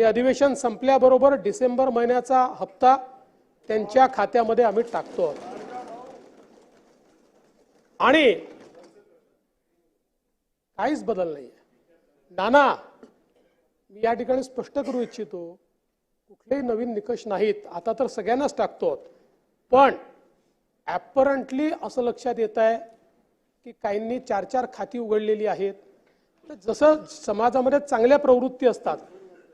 हे अधिवेशन संपल्याबरोबर डिसेंबर महिन्याचा हप्ता त्यांच्या खात्यामध्ये आम्ही टाकतो. आणि काहीच बदल नाही नाना मी या ठिकाणी स्पष्ट करू इच्छितो कुठलेही नवीन निकष नाहीत. आता तर सगळ्यांनाच टाकतो. पण ॲपरंटली असं लक्षात येत आहे की काहींनी चार चार खाती उघडलेली आहेत. तर जसं समाजामध्ये चांगल्या प्रवृत्ती असतात